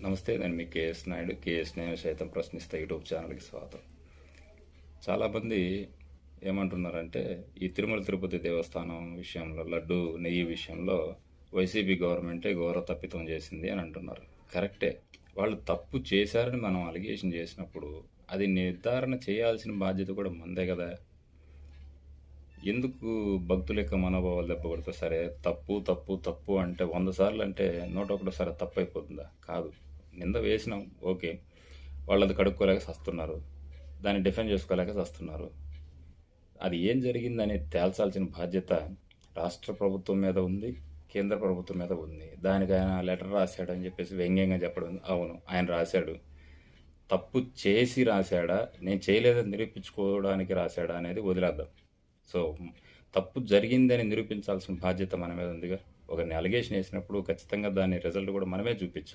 నమస్తే నేను మీ KS Naidu. KS నేను సైతం ప్రశ్నిస్తా యూట్యూబ్ ఛానల్కి స్వాగతం. చాలామంది ఏమంటున్నారంటే ఈ తిరుమల తిరుపతి దేవస్థానం విషయంలో లడ్డు నెయ్యి విషయంలో వైసీపీ గవర్నమెంటే ఘోర తప్పితం చేసింది అని అంటున్నారు. కరెక్టే. వాళ్ళు తప్పు చేశారని మనం అలిగేషన్ చేసినప్పుడు అది నిర్ధారణ చేయాల్సిన బాధ్యత కూడా మందే కదా. ఎందుకు భక్తుల యొక్క మనోభావాలు దెబ్బపడితే సరే తప్పు తప్పు తప్పు అంటే వంద సార్లు అంటే నూట ఒకటోసారి తప్పు అయిపోతుందా కాదు. నింద వేసినాం ఓకే. వాళ్ళది కడుక్కోలేక సస్తున్నారు. దాన్ని డిఫెండ్ చేసుకోలేక సస్తున్నారు. అది ఏం జరిగిందని తేల్చాల్సిన బాధ్యత రాష్ట్ర ప్రభుత్వం మీద ఉంది కేంద్ర ప్రభుత్వం మీద ఉంది. దానికి ఆయన లెటర్ రాశాడు అని చెప్పేసి వ్యంగ్యంగా చెప్పడం అవును ఆయన రాశాడు. తప్పు చేసి రాశాడా? నేను చేయలేదని నిరూపించుకోవడానికి రాశాడా అనేది వదిలేద్దాం. సో తప్పు జరిగిందని నిరూపించాల్సిన బాధ్యత మన మీద ఉందిగా ఒక అలిగేషన్ వేసినప్పుడు ఖచ్చితంగా దాని రిజల్ట్ కూడా మనమే చూపించాం